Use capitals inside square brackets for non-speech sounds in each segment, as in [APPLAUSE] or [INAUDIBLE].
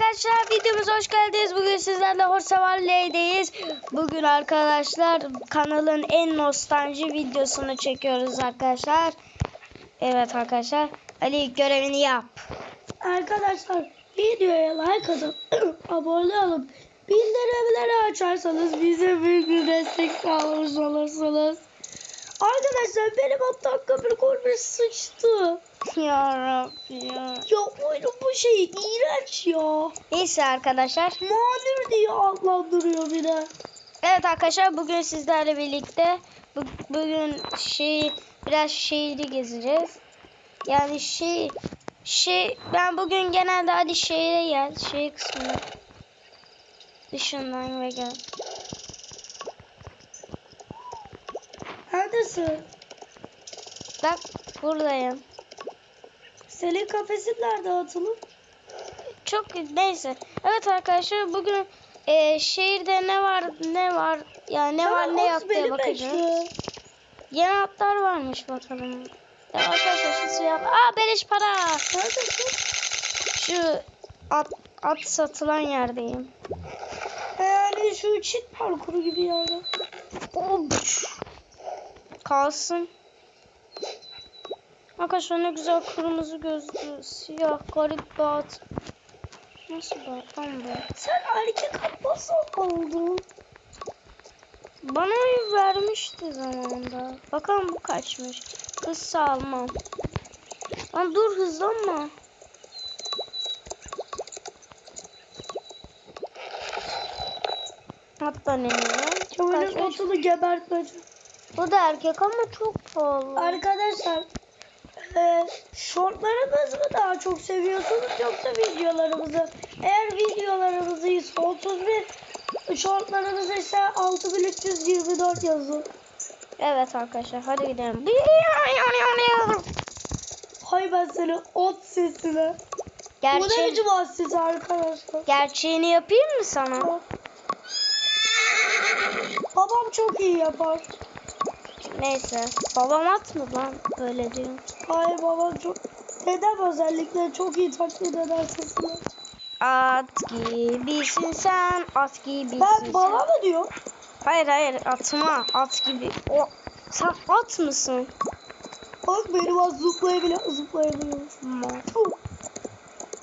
arkadaşlar videomuza hoş geldiniz. Bugün sizlerle Horse Valley'deyiz. Bugün arkadaşlar kanalın en nostalji videosunu çekiyoruz arkadaşlar. Evet arkadaşlar. Ali görevini yap. Arkadaşlar videoya like atıp [CLEARS THROAT] abone olup bildirimleri açarsanız bize büyük bir destek sağlamış olursunuz. Arkadaşlar benim hatta köpek korkmuş sıçtı. Ya Rabbi ya. Ya oyunun bu şey iğrenç ya. Neyse arkadaşlar. Manür diye adlandırıyor bir de. Evet arkadaşlar bugün sizlerle birlikte bu- bugün şey biraz şehri gezeceğiz. Yani şey şey ben bugün genelde hadi şehre gel şey kısmına. Dışından ve gel. Neredesin? Bak buradayım. Senin kafesin nerede atılıp? Çok neyse. Evet arkadaşlar bugün e, şehirde ne var ne var yani ne var ne yok diye bakacağız. Yeni atlar varmış bakalım. Ya arkadaşlar şu suya Aa beleş para. Neredesin? Şu at, at satılan yerdeyim. Yani şu çit parkuru gibi yerde. Kalsın. Arkadaşlar ne güzel kırmızı gözlü, siyah, garip bir at. Nasıl bir at lan bu? Sen erkek at nasıl oldun? Bana vermişti zamanında. Bakalım bu kaçmış. Kızsa almam. Lan dur hızlanma. Hatta ne ya? Kaçmış. atını gebertmedi. Bu da erkek ama çok pahalı. Arkadaşlar e, shortlarımızı mı daha çok seviyorsunuz yoksa videolarımızı? Eğer videolarımızı ise 31 shortlarımızı ise 6324 yazın. Evet arkadaşlar hadi gidelim. Hay ben seni ot sesine. Bu ne biçim ot sesi arkadaşlar? gerçeğini yapayım mı sana? Babam çok iyi yapar. Neyse. Babam at mı lan? Öyle diyorum. Hayır babam çok... Dedem özellikle çok iyi taklit eder sesini. At gibisin sen, at gibisin Ben sen. bana mı diyor? Hayır hayır atıma at gibi. O sen at mısın? Bak benim az zıplayabiliyor, zıplayabiliyor.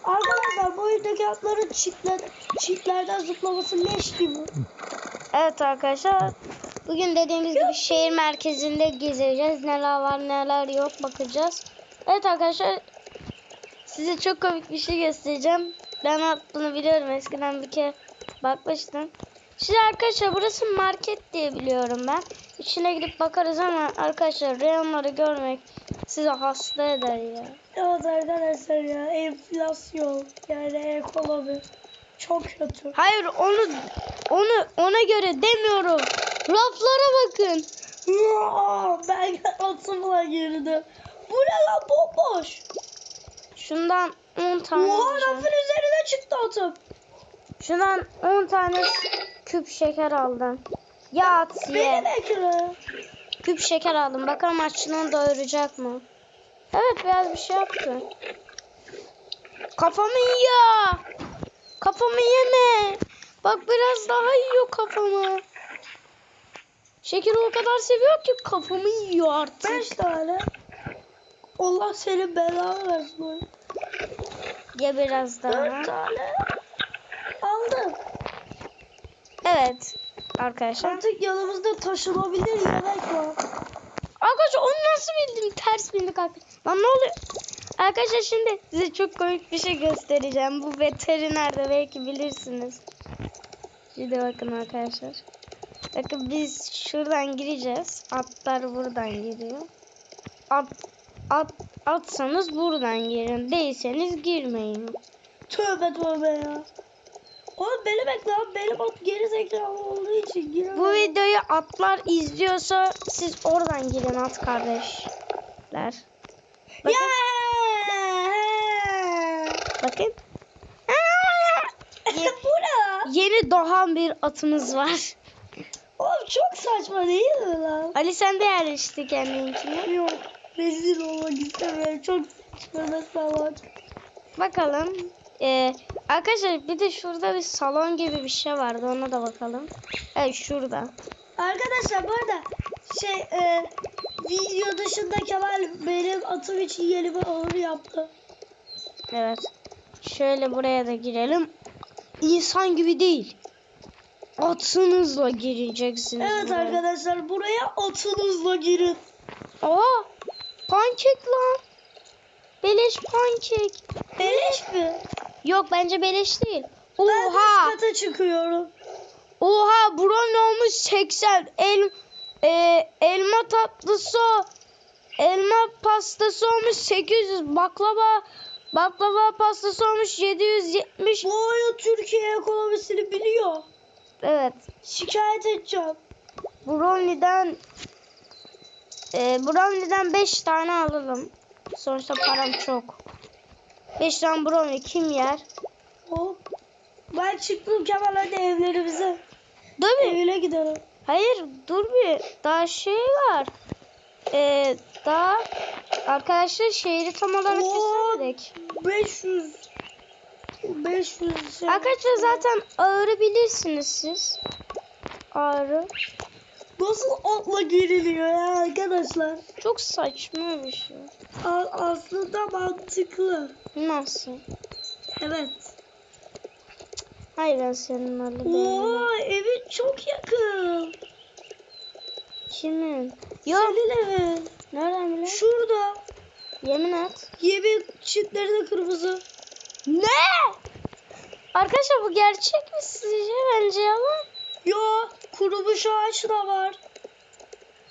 Arkadaşlar bu oyundaki atların çitler, çitlerden zıplaması leş gibi. Evet arkadaşlar. Bugün dediğimiz gibi şehir merkezinde gezeceğiz. Neler var neler yok bakacağız. Evet arkadaşlar. Size çok komik bir şey göstereceğim. Ben bunu biliyorum. Eskiden bir kere bakmıştım. Şimdi arkadaşlar burası market diye biliyorum ben. İçine gidip bakarız ama arkadaşlar reyonları görmek sizi hasta eder ya. Evet arkadaşlar ya enflasyon yani ekonomi çok kötü. Hayır onu onu ona göre demiyorum. Raflara bakın. Ben atımla girdim. Bu ne lan bomboş. Şundan 10 tane Oha rafın üzerine çıktı atım. Şundan 10 tane küp şeker aldım. Ya at ye. Beni bekle. Küp şeker aldım. Bakalım açlığını doyuracak mı? Evet biraz bir şey yaptı. Kafamı yiyor. Kafamı yeme. Bak biraz daha yiyor kafamı. Şekeri o kadar seviyor ki kafamı yiyor artık. Beş tane. Allah senin belanı versin. Ye biraz daha. Dört tane. Aldım. Evet arkadaşlar. Artık yanımızda taşınabilir yemek var. Arkadaşlar onu nasıl bildim? Ters bildik arkadaşlar. Lan ne oluyor? Arkadaşlar şimdi size çok komik bir şey göstereceğim. Bu veterinerde belki bilirsiniz. Şimdi bakın arkadaşlar. Bakın biz şuradan gireceğiz. Atlar buradan giriyor. At, at, atsanız buradan girin. Değilseniz girmeyin. Tövbe tövbe ya. Oğlum beni bekle abi. Benim at geri zekalı olduğu için giremem. Bu videoyu atlar izliyorsa siz oradan girin at kardeşler. Bakın. Ya! Bakın. [LAUGHS] Ye-? Yeni doğan bir atımız var. Çok saçma değil mi lan? Ali sen de yerleşti kendinkini. Yok. Rezil olmak istemiyorum. Çok saçma salak. Bakalım. Ee, Arkadaşlar bir de şurada bir salon gibi bir şey vardı. Ona da bakalım. Evet şurada. Arkadaşlar bu arada şey e, video dışında Kemal benim atım için yeni bir ağır yaptı. Evet. Şöyle buraya da girelim. İnsan gibi değil. Atınızla gireceksiniz. Evet buraya. arkadaşlar buraya atınızla girin. Aa, pankek lan. Beleş pankek. Beleş mi? Yok bence beleş değil. Ben Oha. üst kata çıkıyorum. Oha brownie olmuş 80. El, e, elma tatlısı elma pastası olmuş 800. Baklava baklava pastası olmuş 770. Bu oyun Türkiye ekonomisini biliyor. Evet. Şikayet edeceğim. Brownie'den e, Brownie'den 5 tane alalım. Sonuçta param çok. 5 tane brownie kim yer? Hop. Ben çıktım Kemal hadi evlerimize. Dur bir. Evine gidelim. Hayır dur bir. Daha şey var. Ee, daha arkadaşlar şehri tam olarak göstermedik. 500 500 şey. Arkadaşlar zaten ağrı bilirsiniz siz. Ağrı. Nasıl atla giriliyor ya arkadaşlar? Çok saçma bir şey. A- aslında mantıklı. Nasıl? Evet. Hayır ben senin öyle. Oo evin çok yakın. Kimin? Yok. Senin evin. Nereden biliyorsun? Şurada. Yemin et. Yemin çitleri de kırmızı. Ne? Arkadaşlar bu gerçek mi sizce? Bence yalan. Ya kurumuş ağaç da var.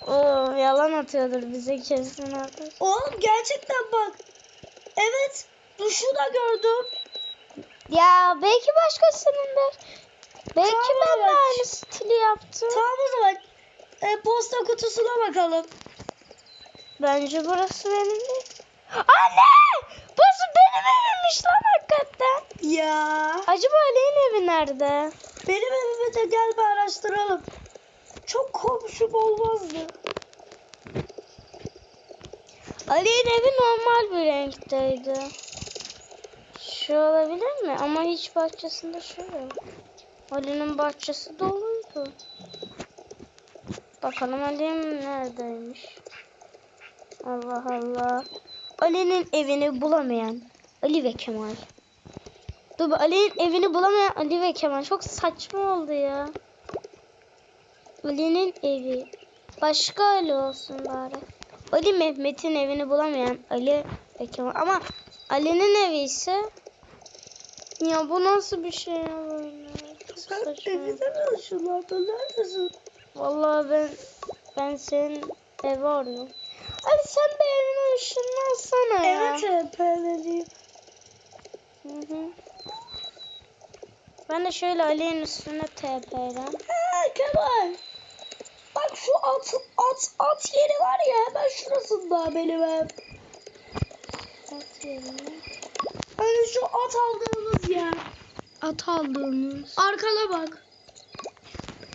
Oo, yalan atıyordur bize kesin arkadaşlar. Oğlum gerçekten bak. Evet. Duşu da gördüm. Ya belki başkasınındır. Belki Tamam, ben de aynı stili yaptım. Tamam o zaman. E, posta kutusuna bakalım. Bence burası benim değil. Anne! Burası benim evimmiş lan hakikaten. Ya. Acaba Ali'nin evi nerede? Benim evime de gel bir araştıralım. Çok komşum olmazdı. Ali'nin evi normal bir renkteydi. Şu olabilir mi? Ama hiç bahçesinde şu yok. Ali'nin bahçesi doluydu. Bakalım Ali'nin neredeymiş? Allah Allah. Ali'nin evini bulamayan Ali ve Kemal. Dur Ali'nin evini bulamayan Ali ve Kemal. Çok saçma oldu ya. Ali'nin evi. Başka Ali olsun bari. Ali Mehmet'in evini bulamayan Ali ve Kemal. Ama Ali'nin evi ise ya bu nasıl bir şey ya böyle? Sen evine ışınlandın? Neredesin? Vallahi ben ben senin evi arıyorum. Ali sen bir evine ışınlansana ya. Evet. Hı hı. Ben de şöyle Ali'nin üstüne TP'den. He Kemal. Bak şu at, at, at yeri var ya hemen şurasında benim ev. At yerine. Hani şu at aldığımız yer. At aldığımız. Arkana bak.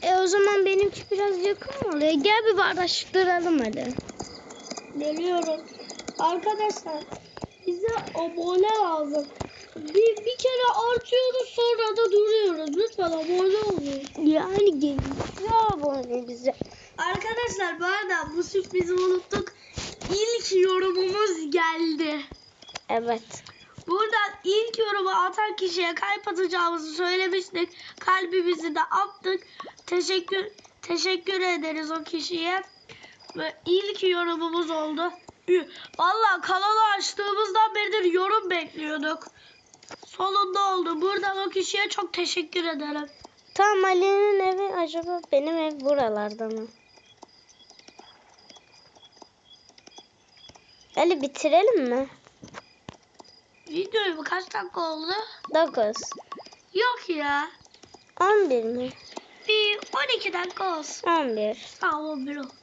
E o zaman benimki biraz yakın mı oluyor? Gel bir araştıralım hadi. Geliyorum. Arkadaşlar bize abone lazım. Bir, bir kere artıyoruz sonra da duruyoruz. Lütfen abone olun. Yani gelin. Ya abone bize. Arkadaşlar bu arada bu sürprizi unuttuk. İlk yorumumuz geldi. Evet. Buradan ilk yorumu atan kişiye kalp atacağımızı söylemiştik. Kalbimizi de attık. Teşekkür teşekkür ederiz o kişiye. Ve ilk yorumumuz oldu. Vallahi kanalı açtığımızdan beridir yorum bekliyorduk. Sonunda oldu. Buradan o kişiye çok teşekkür ederim. Tam Ali'nin evi acaba benim ev buralarda mı? Ali bitirelim mi? Videoyu kaç dakika oldu? 9. Yok ya. 11 mi? Bir 12 dakika olsun. 11. Tamam bir o.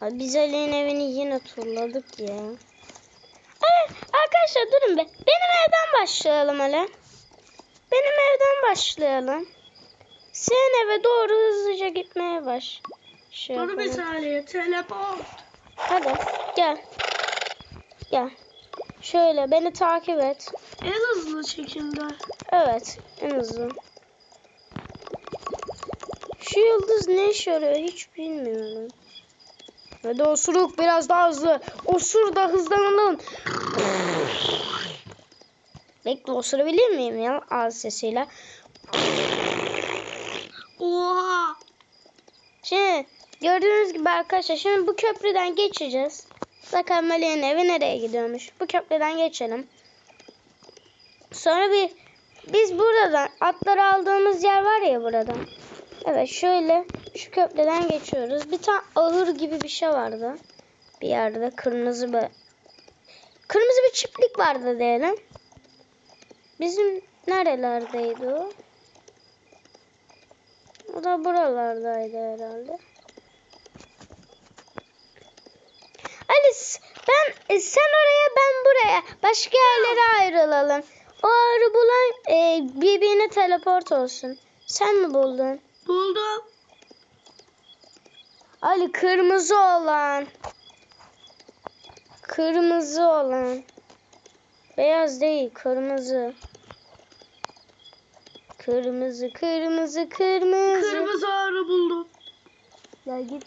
Ay, Biz Ali'nin evini yine turladık ya. Evet arkadaşlar durun be. Benim evden başlayalım Ali. Benim evden başlayalım. Senin eve doğru hızlıca gitmeye baş. Şey Dur bir saniye. Teleport. Hadi gel. Gel. Şöyle beni takip et. En hızlı şekilde. Evet en hızlı. Şu yıldız ne işe yarıyor hiç bilmiyorum. Hadi osuruk biraz daha hızlı. Osur da hızlanalım. Bekle osurabilir miyim ya ağız sesiyle? Oha. Şimdi gördüğünüz gibi arkadaşlar şimdi bu köprüden geçeceğiz. Bakalım Mali'nin evi nereye gidiyormuş. Bu köprüden geçelim. Sonra bir biz buradan atları aldığımız yer var ya burada. Evet şöyle şu köprüden geçiyoruz. Bir tane ahır gibi bir şey vardı. Bir yerde kırmızı bir kırmızı bir çiftlik vardı diyelim. Bizim nerelerdeydi o? O da buralardaydı herhalde. Alice ben e, sen oraya ben buraya başka yerlere ayrılalım. O arı bulan e, birbirine teleport olsun. Sen mi buldun? Buldum. Ali kırmızı olan. Kırmızı olan. Beyaz değil kırmızı. Kırmızı kırmızı kırmızı. Kırmızı arı buldum. Ya git.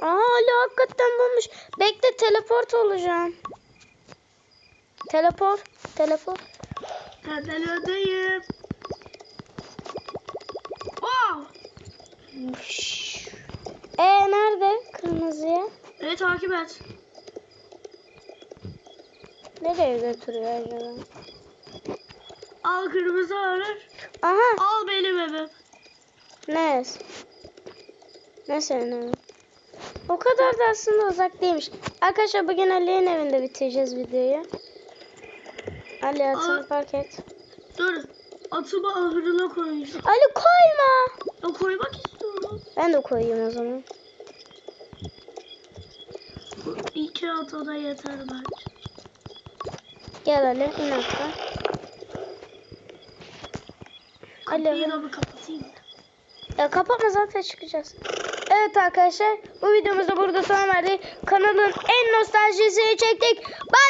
Aa Ali hakikaten bulmuş. Bekle teleport olacağım. Teleport. Teleport. Tepeledeyim. Oh. E nerede kırmızıya? Evet takip et. Nereye götürüyor acaba? Al kırmızı arı. Aha Al benim evim. ne? Ne senin evin? O kadar da aslında uzak değilmiş. Arkadaşlar bugün Ali'nin evinde bitireceğiz videoyu. Ali atını Aa. park et. Dur. Atımı ahırına koyacağım. Ali koyma. Ben de koyayım o zaman. İki ata da yeter bence. Gel Ali in atla. Kapıyı Ali. da bir kapatayım. Ya kapatma zaten çıkacağız. Evet arkadaşlar bu videomuzda burada sona verdik. Kanalın en nostaljisini çektik. Bay.